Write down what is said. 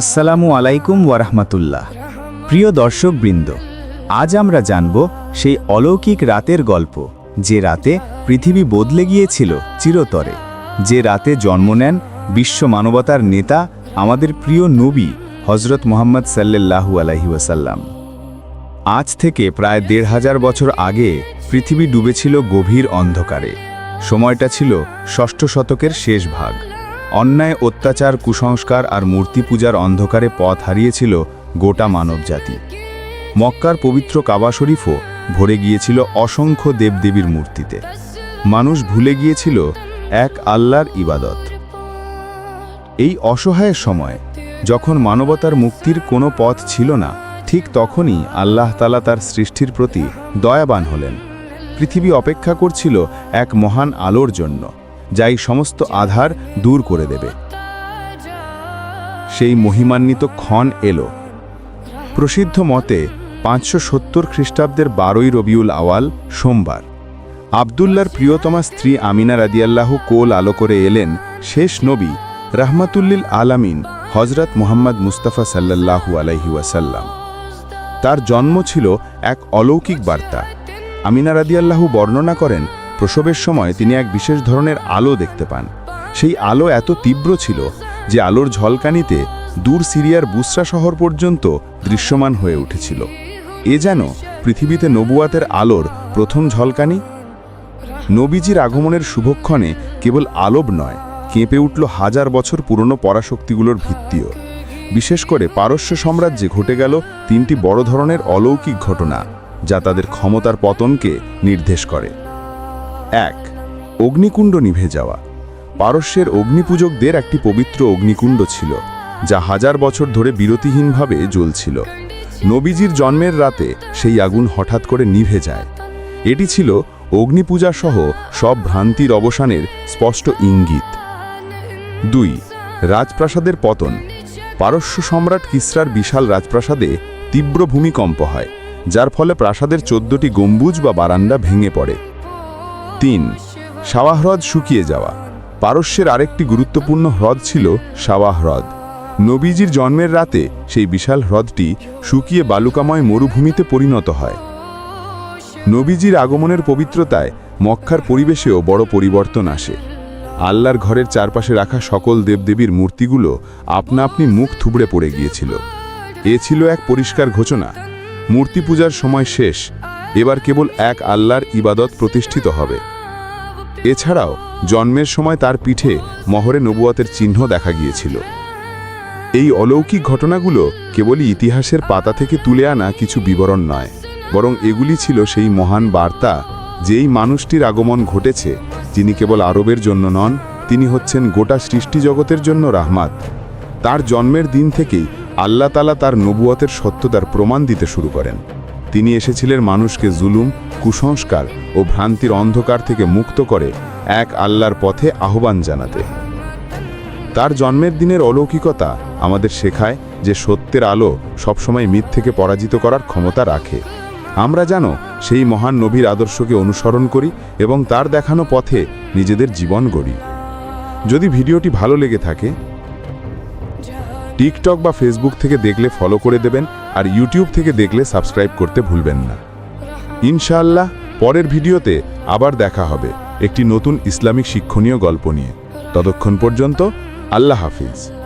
আসসালামু আলাইকুম ওয়ারহমাতুল্লাহ প্রিয় দর্শকবৃন্দ, আজ আমরা জানব সেই অলৌকিক রাতের গল্প, যে রাতে পৃথিবী বদলে গিয়েছিল চিরতরে, যে রাতে জন্ম নেন বিশ্ব মানবতার নেতা, আমাদের প্রিয় নবী হজরত মোহাম্মদ সাল্লাল্লাহু আলাইহি ওয়াসাল্লাম। আজ থেকে প্রায় দেড় হাজার বছর আগে পৃথিবী ডুবেছিল গভীর অন্ধকারে। সময়টা ছিল ষষ্ঠ শতকের শেষ ভাগ। অন্যায়, অত্যাচার, কুসংস্কার আর মূর্তি পূজার অন্ধকারে পথ হারিয়েছিল গোটা মানবজাতি। মক্কার পবিত্র কাবা শরীফও ভরে গিয়েছিল অসংখ্য দেবদেবীর মূর্তিতে। মানুষ ভুলে গিয়েছিল এক আল্লাহর ইবাদত। এই অসহায়ের সময় যখন মানবতার মুক্তির কোনো পথ ছিল না, ঠিক তখনই আল্লাহ তালা তার সৃষ্টির প্রতি দয়াবান হলেন। পৃথিবী অপেক্ষা করছিল এক মহান আলোর জন্য। যাই সমস্ত আধার দূর করে দেবে। সেই মহিমান্বিত ক্ষণ এলো। প্রসিদ্ধ মতে পাঁচশো সত্তর খ্রিস্টাব্দের বারোই রবিউল আওয়াল, সোমবার। আবদুল্লার প্রিয়তমা স্ত্রী আমিনা রাদিয়াল্লাহু কোল আলো করে এলেন শেষ নবী রাহমাতুল্লিল আলামিন হজরত মুহাম্মদ মুস্তাফা সাল্লাল্লাহু আলাইহি ওয়াসাল্লাম। তার জন্ম ছিল এক অলৌকিক বার্তা। আমিনা রাদিয়াল্লাহু বর্ণনা করেন প্রসবের সময় তিনি এক বিশেষ ধরনের আলো দেখতে পান। সেই আলো এত তীব্র ছিল যে আলোর ঝলকানিতে দূর সিরিয়ার বুসরা শহর পর্যন্ত দৃশ্যমান হয়ে উঠেছিল। এ যেন পৃথিবীতে নবুয়াতের আলোর প্রথম ঝলকানি? নবীজির আগমনের শুভক্ষণে কেবল আলোব নয়, কেঁপে উঠল হাজার বছর পুরনো পরাশক্তিগুলোর ভিত্তিও। বিশেষ করে পারস্য সাম্রাজ্যে ঘটে গেল তিনটি বড় ধরনের অলৌকিক ঘটনা, যা তাদের ক্ষমতার পতনকে নির্দেশ করে। এক, অগ্নিকুণ্ড নিভে যাওয়া। পারস্যের অগ্নিপূজকদের একটি পবিত্র অগ্নিকুণ্ড ছিল, যা হাজার বছর ধরে বিরতিহীনভাবে জ্বলছিল। নবীজির জন্মের রাতে সেই আগুন হঠাৎ করে নিভে যায়। এটি ছিল অগ্নিপূজা সহ সব ভ্রান্তির অবসানের স্পষ্ট ইঙ্গিত। দুই, রাজপ্রাসাদের পতন। পারস্য সম্রাট কিসরার বিশাল রাজপ্রাসাদে তীব্র ভূমিকম্প হয়, যার ফলে প্রাসাদের চোদ্দটি গম্বুজ বা বারান্দা ভেঙে পড়ে। তিন সাওয়াহ হ্রদ শুকিয়ে যাওয়া। পারস্যের আরেকটি গুরুত্বপূর্ণ হ্রদ ছিল সাওয়াহ হ্রদ নবীজির জন্মের রাতে সেই বিশাল হ্রদটি শুকিয়ে বালুকাময় মরুভূমিতে পরিণত হয়। নবীজির আগমনের পবিত্রতায় মক্কার পরিবেশেও বড় পরিবর্তন আসে। আল্লাহর ঘরের চারপাশে রাখা সকল দেবদেবীর মূর্তিগুলো আপনা আপনি মুখ থুবড়ে পড়ে গিয়েছিল। এ ছিল এক পরিষ্কার ঘোষণা। মূর্তি পূজার সময় শেষ এবার কেবল এক আল্লাহর ইবাদত প্রতিষ্ঠিত হবে। এছাড়াও, জন্মের সময় তার পিঠে মহরে নবুয়াতের চিহ্ন দেখা গিয়েছিল। এই অলৌকিক ঘটনাগুলো কেবলই ইতিহাসের পাতা থেকে তুলে আনা কিছু বিবরণ নয়, বরং এগুলি ছিল সেই মহান বার্তা যেই মানুষটির আগমন ঘটেছে, যিনি কেবল আরবের জন্য নন, তিনি হচ্ছেন গোটা সৃষ্টি জগতের জন্য রাহমাত। তার জন্মের দিন থেকেই আল্লাহ তালা তার নবুয়তের সত্যতার প্রমাণ দিতে শুরু করেন। তিনি এসেছিলেন মানুষকে জুলুম, কুসংস্কার ও ভ্রান্তির অন্ধকার থেকে মুক্ত করে এক আল্লাহর পথে আহ্বান জানাতে। তার জন্মের দিনের অলৌকিকতা আমাদের শেখায় যে সত্যের আলো সবসময় মিথ থেকে পরাজিত করার ক্ষমতা রাখে। আমরা জানো সেই মহান নবীর আদর্শকে অনুসরণ করি এবং তার দেখানো পথে নিজেদের জীবন গড়ি। যদি ভিডিওটি ভালো লেগে থাকে টিকটক বা ফেসবুক থেকে দেখলে ফলো করে দেবেন আর ইউটিউব থেকে দেখলে সাবস্ক্রাইব করতে ভুলবেন না। ইনশাআল্লাহ, পরের ভিডিওতে আবার দেখা হবে একটি নতুন ইসলামিক শিক্ষণীয় গল্প নিয়ে। ততক্ষণ পর্যন্ত আল্লাহ হাফিজ।